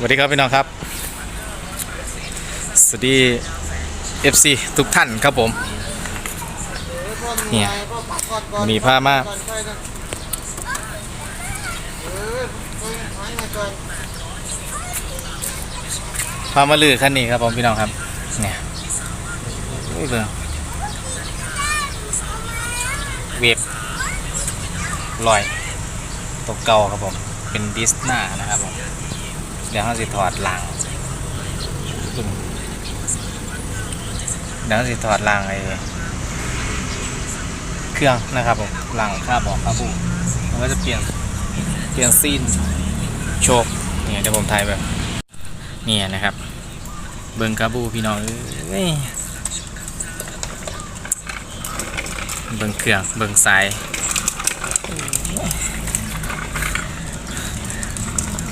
สวัสดีครับพี่น้องครับ สวัสดี FC ทุกท่านครับผม เนี่ย มีผ้ามาพามาลือคันนี้ครับผมพี่น้องครับ เนี่ยเบิ่งเวฟลอยตัวเก่าครับผม เป็นดิสนานะครับผม เดี๋ยวเขาสิถอดลังเดี๋ยวเขาสิถอดลังไอ้เครื่องนะครับผมลังค่าบอกค่าบูมันก็จะเปลี่ยนเปลี่ยนซีนโชคเนี่ยเดี๋ยวผมถ่ายแบบเนี่ยนะครับ เบิ้งคาบูพี่น้องเอ้ยเบิ้งเครื่องเบิ้งสาย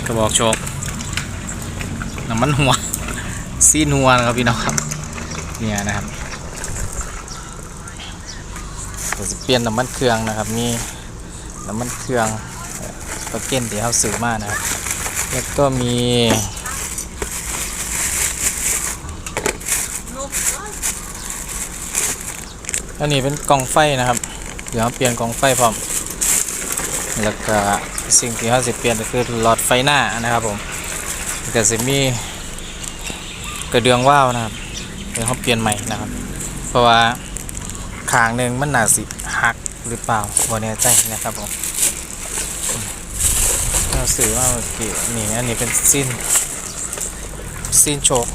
กระบอกโชค น้ำมันหัว ซีนหัวนะครับพี่น้องครับ เนี่ยนะครับเราจะเปลี่ยนน้ำมันเครื่องนะครับมีน้ำมันเครื่องประเก็นที่เขาซื้อมานะครับ แล้วก็มีอันนี้เป็นกล่องไฟนะครับ เดี๋ยวเราเปลี่ยนกล่องไฟพร้อม แล้วก็สิ่งที่เขาจะเปลี่ยนก็คือหลอดไฟหน้านะครับผมแล้วก็จะมี ระเดืองว่าวนะครับเดี๋ยวเขาเปลี่ยนใหม่นะครับ เพราะว่าขางหนึ่งมันหนาสิหักหรือเปล่าบ่แน่ใจนะครับผมเราสื่อว่าเมื่อกี้นี่อันนี้เป็นสิ้นสิ้นโชก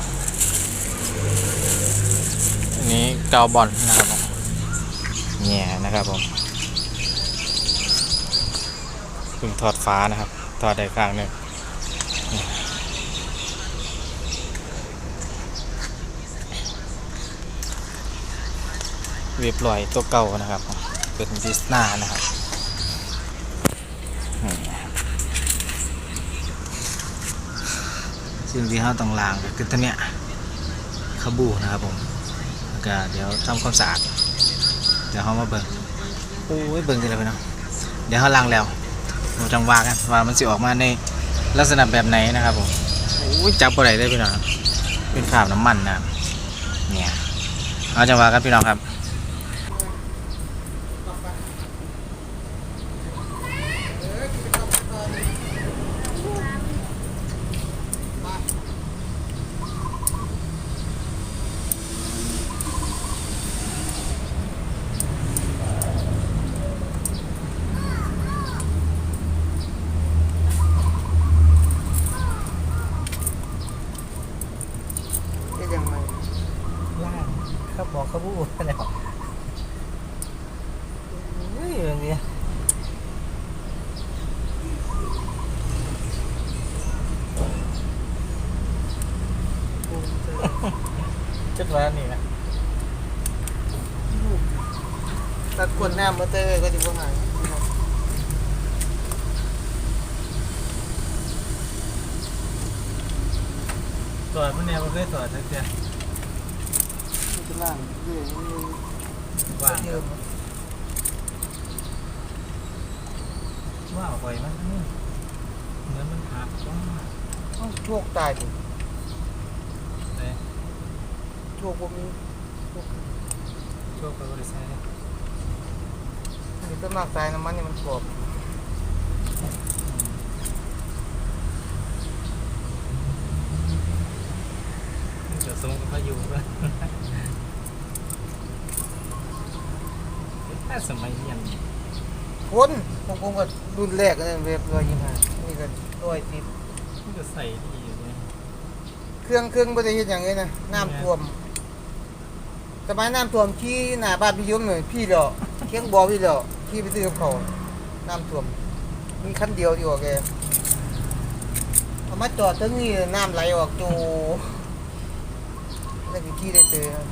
อันนี้กาวบอลนะครับผมเนี่ยนะครับผมเพิ่งถอดฟ้านะครับ ถอดได้ข้างหนึ่ง เรียบร้อยตัวเก่านะครับเป็นดิสนานะครับสิ่งที่เราต้องล้างก็คือตัวเนี้ยขบูนะครับผมแล้วก็เดี๋ยวทำความสะอาดเดี๋ยวเขามาเบิ่งโอ้ยเบิ่งกันเลยพี่น้องเดี๋ยวเขาล้างแล้วเราจังว่ากันว่ามันสิออกมาในลักษณะแบบไหนนะครับผมโอ้ยจับอะไรได้พี่น้องเป็นคราบน้ำมันนะเนี่ยเอาจังว่ากันพี่น้องครับล่างครับบอกขบูแล้วเฮ้ยอย่างนี้ จุดว่านี่นะถ้ากวนน้ำมาเตยก็จะบ่หายตรวจมันเนี่ยมันเคยตรวจสักเดียวมันจะล่างเรื่อยๆว่างเดิมว่าเอาไปมันนี่เหมือนมันหักว่าต้องโชคตายดิเลย โชคบ่มีโชคโชคกับบริษัทมีต้นมากตายน้ำมันนี่มันกรอบเดี๋ยวสมกับพายุด้วยถ้าสมัยเรียนคนผมผมก็รุ่นแรกนั่นเว็บร้อยยี่ห้านี่ก็ร้อยสิบมันก็ใส่ดีอยู่เลยเครื่องเครื่องบ่ได้เฮ็ดหยังเลยนะน้ำท่วม สมัยน้ำท่วมที่หน้าบ้านพี่ยมหน่อยพี่เหรอเคียงบอพี่เหรอกพี่ไปซื้อกับเขาวน้ำท่วม มีขั้นเดียวที่ออกแกเอามาจอดถึงนี้น้ำไหลออกจูแล้วก็ขี้ได้เตือน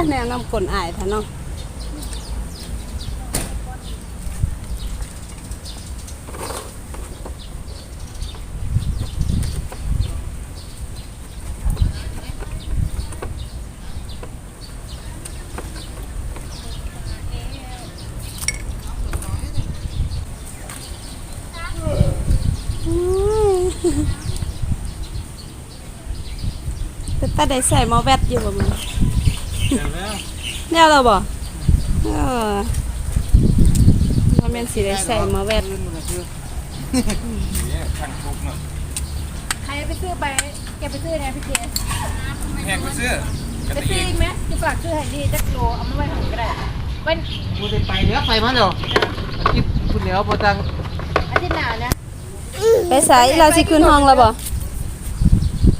แล้วว่าแนวนำกลอายท่านเนาะอืมเป็นตาได้ใส่หมอแวดอยู่บ่มันเดี๋ยว แล้วแนวเราบ่เออมันเป็นสีได้ใส่หมอแวดเนี่ยขันทุกเนาะใครไปซื้อไปแกไปซื้อเนี่ยพี่เคสแพงกว่าเสื้อกันไปตะซื้ออีอีกกไหมจะฝากซื้อให้ดีจักโลเอามาไว้ของก็ได้เป็นกูได้ไปแล้วไปมาแล้วคิดคุณเดี๋ยวพอตังอาทิตย์หน้านะไปใส่เราสิขึ้นห้องแล้วบ่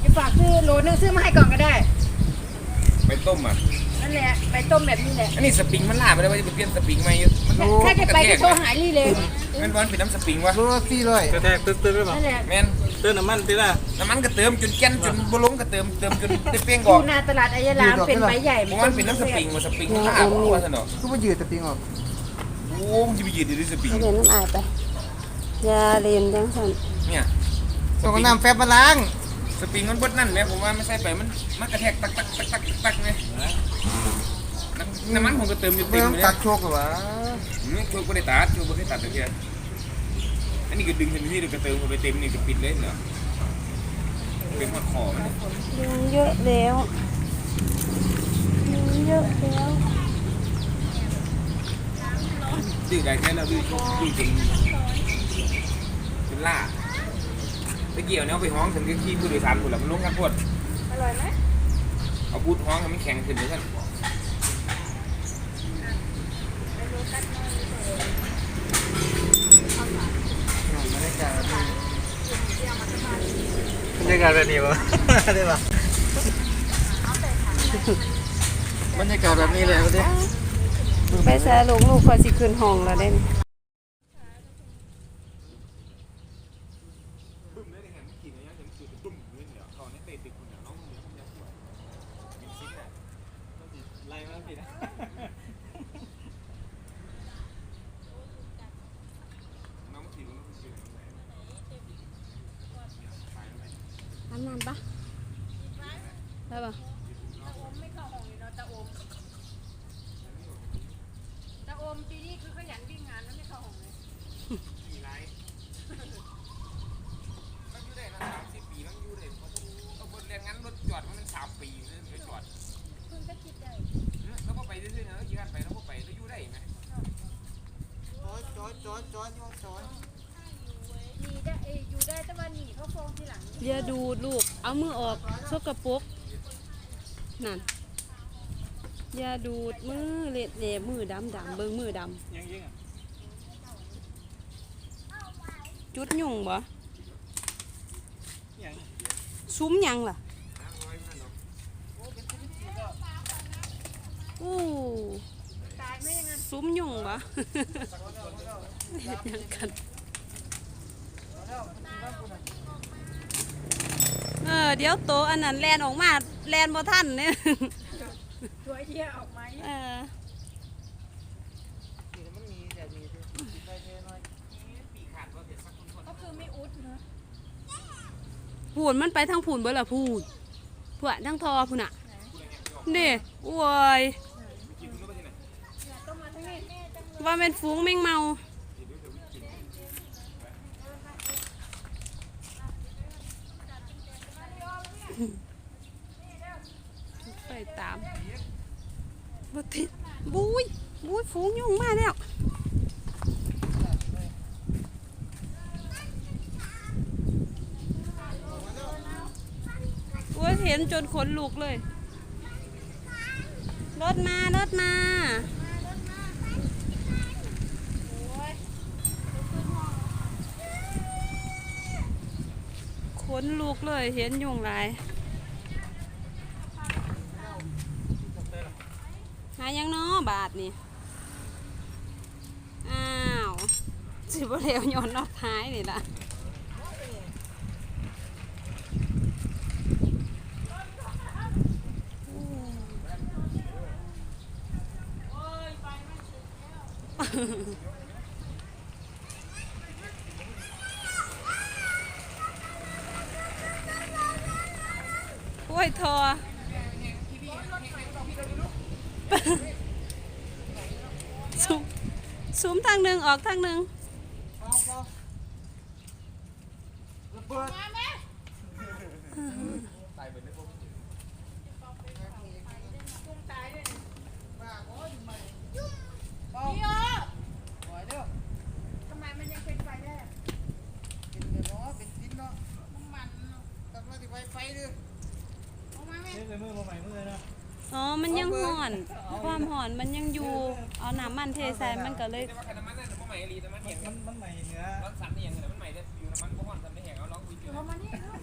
จะฝากซื้อโลนึงซื้อมาให้ก่อนก็ได้ ไปต้มอะนั่นแหละไปต้มแบบนี้แหละอันนี้สปริงมันล่าไปได้ว่าจะไปเปลี่ยนสปริงใหม่อยู่มันแค่จะไปก็โทรหาลี่เลยมันบอลเป็นน้ำสปริงวะรู้ว่าสี่ร้อยกระแทกตึ๊ดตึ๊ดหรือเปล่านั่นแหละแมนเติมน้ำมันทีละน้ำมันก็เติมจนแก่นจนบล้มก็เติมเติมจนได้เปรี้ยงอออยู่กหนาตลาดอายารามเป็นใบใหญ่ผมว่ามันเป็นน้ำสปริงว่าสปริงมันล่าเพราะว่าสนอกูมายืดตะปิงออกโอ้มันจะไปยืดด้วยสปริงเอาเรียนน้ำอายไปอย่าเรียนจังซั่นเนี่ยสต้องปริเอางน้ำแฟบมาล้าง สปริงมันบดนั่นไหมผมว่าไม่ใช่ไปมันมันกระแทกตักตักตักตักตักไหมน้ำมันผมก็เติมอยู่ไม่เต็มต้องเลยตัดโชคหรอวะไม่ช่วยก็ได้ตัดช่วยก็ได้ตัดแต่เพียอันนี้ก็ดึงทันทีเดี๋ยวก็เติมเข้าไปเต็มนี่ก็ปิดเลยเนาะเป็นหัวคอมันยุงเยอะแล้วยุงเยอะแล้วดื้อได้แค่เราดื้อดื้อจริงเป็นล่าตะเกียวเนี่ยเอาไปห้องถึงที่ผู้โดยสารคนละมันลงกันพวดอร่อยไหมเอาบูทห้องให้มันแข็งขึ้นเลยท่านบรรยากาศแบบนี้บรรยากาศแบบนี้วะ ได้ปะบรรยากาศแบบนี้เลยวันนี้ ไปใส่ลูกลูกคอยสิขึ้นห้องแล้วเด้น บึ้มเลยเห็นมันขี่ในยังเห็นมันขี่เป็นตุ้มเลยเนี่ยตอนนี้เตะตึกคุณเนี่ยน้องเนี่ยมันยังสวยมีซิกอะ ไล่มาผิดนะ น้องขี่รถมันขี่ ทำนานปะได้ ปะตาอมไม่เข้าห้องเลยเนาะตาอมตาอมปีนี้คือขยันวิ่งงานแล้วไม่เข้าห้องเลยขี่ไรมันอยู่ได้นะสามสิบปีมันอยู่ได้เพราะเอาบนแรงงั้นรถจอดมันสามปีเลยไม่จอดเพิ่งก็คิดได้แล้วก็ไปเรื่อยๆนะแล้วขี่กันไปแล้วก็ไปแล้วอยู่ได้ไหมจอดจอดจอดจอดจอดมีได้เออ้อยู่ได้แต่ว่านี่เขาฟ้องทีหลังอย่าดูดลูกเอามือออกสกปรก นั่นอย่าดูดมือเล็ดเล็มือดำดำเบิ่งมือดยังยิงอะำจุดยุ่งบ่ยังซุ้มหยังล่ะอู้ซุ้มยุ่งบ่ เฮ็ดหยังกัน เออเดี๋ยวโตอันนั้นแลนออกมาแลนบ่ทันเนี่ยตัวเหี้ยออกไหมเออนี่มันมีแต่มีด้วยไปเทน้อยก็คือไม่อุดเนอะพูนมันไปทางพูนเบิดละพูนเพื่อทางทอพูนอะนี่โอ้ยเนี่ยต้องมาทั้งนี้ว่าเป็นฟุ้งแมงเมา ไปตามบติดบุยบุยฝูงยุงมาแล้วโอ้ยเห็นจนขนลุกเลย รถมารถมาขนลุกเลยเห็นยุงหลาย หายังเนาะ บาทนี่ อ้าวสิบเร็วย้อนนอกท้ายนี่ล่ะโอ้ยทอ ซูมซูมทางหนึ่งออกทางหนึ่งเอาเอาระเบิดพี่เออปล่อยเด้อทำไมมันยังเป็นไฟได้เป็นเนาะเป็นชิ้นเนาะน้ำมันกำลังจะไฟไฟด้อเอามาไหมเล่นมือมาใหม่มือเนะอ๋อ มันยังห่อน ความห่อนมันยังอยู่ เอาน้ำมันเทใส่มันก็เลย งมันมันใหม่เนื้อร้อนสันนี่อย่างเงี้ยมันใหม่ได้อยู่น้ำมันบ่ฮ้อนสันได้แห้งเอาลองคุยกันเอามานี่เนอะ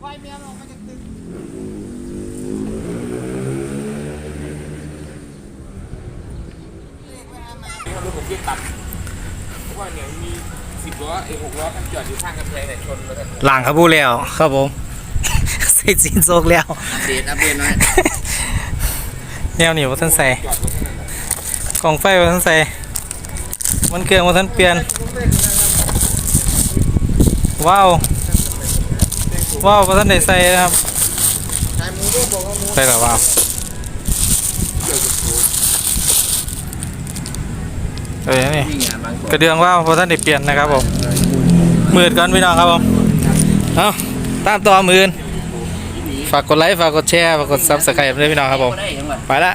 ไฟเมียลงมันจะตึงนี่รถผมยึดตัดเพราะว่าเนี่ยมีสิบล้อไอ้หกล้อทั้งจอดอยู่ข้างกำแพงเนี่ยชนแล้วกันหลังครับพูดแล้วครับผมใส่จีนโซกแล้วเดทอัปเดตหน่อยแนวหนีว่าท่านใส่จอดรถข้างนั้นน่ะ กล่องไฟว่าท่านใส่มันเครื่องว่าท่านเปลี่ยน ว้าวว้าวว่าท่านได้ใส่นะครับขายหมูด้วยบอกว่หรอว้าวเอ้ยนี่นี่ไงบางตัวกระเดืองว่าวเพราท่านได้เปลี่ยนนะครับผมมืดก่อนพี่น้องครับผมเอาตามต่อมือนฝากกดไลค์ฝากกดแชร์ฝากกดซับสไครป์ด้วยพี่น้องครับผมไปละ